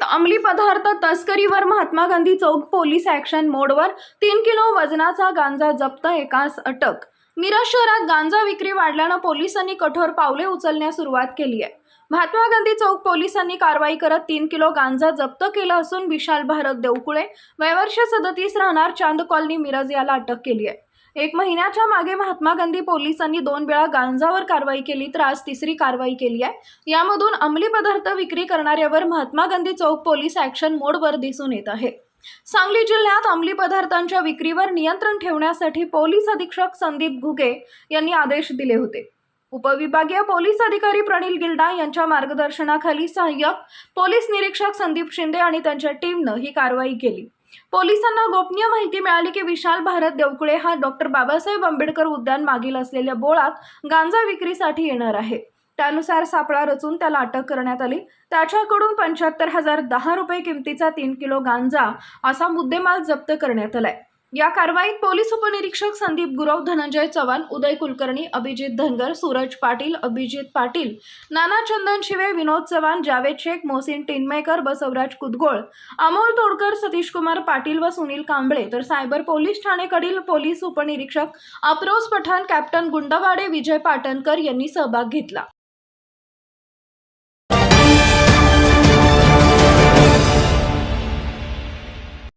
पदार्थ तस्करीवर Mahatma Gandhi Chowk police action मोडवर तीन किलो वजनाचा गांजा जप्त एकास अटक. मिरज शहरात गांजा विक्री वाढल्यानं पोलिसांनी कठोर पावले उचलण्यास सुरुवात केली आहे. महात्मा गांधी चौक पोलिसांनी कारवाई करत तीन किलो गांजा जप्त केला असून विशाल भारत देवकुळे वयवर्ष सदतीस राहणार चांद कॉलनी मिरज याला अटक केली आहे. एक महिन्याच्या मागे महात्मा गांधी पोलिसांनी दोन वेळा गांजावर कारवाई केली तर आज तिसरी कारवाई केली आहे. यामधून अंमली पदार्थ विक्री करणाऱ्यावर महात्मा गांधी चौक पोलीस ॲक्शन मोडवर दिसून येत आहे. सांगली जिल्ह्यात अंमली पदार्थांच्या विक्रीवर नियंत्रण ठेवण्यासाठी पोलीस अधीक्षक संदीप घुगे यांनी आदेश दिले होते. उपविभागीय पोलीस अधिकारी प्रणील गिल्डा यांच्या मार्गदर्शनाखाली सहाय्यक पोलीस निरीक्षक संदीप शिंदे आणि त्यांच्या टीमनं ही कारवाई केली. पोलिसांना गोपनीय माहिती मिळाली की विशाल भारत देवकुळे हा डॉक्टर बाबासाहेब आंबेडकर उद्यान मागील असलेल्या बोळात गांजा विक्रीसाठी येणार आहे. त्यानुसार सापळा रचून त्याला अटक करण्यात आली. त्याच्याकडून पंच्याहत्तर हजार दहा रुपये किमतीचा तीन किलो गांजा असा मुद्देमाल जप्त करण्यात आलाय. या कारवाईत पोलीस उपनिरीक्षक संदीप गुरव धनंजय चव्हाण उदय कुलकर्णी अभिजित धनगर सूरज पाटील अभिजित पाटील नाना चंदन शिवे विनोद चव्हाण जावेद शेख मोहसिन टिनमेकर बसवराज कुदगोळ अमोल तोडकर सतीश कुमार पाटील व सुनील कांबळे. तर सायबर पोलीस ठाणेकडील पोलीस उपनिरीक्षक अप्रोज पठाण कॅप्टन गुंडवाडे विजय पाटणकर यांनी सहभाग घेतला.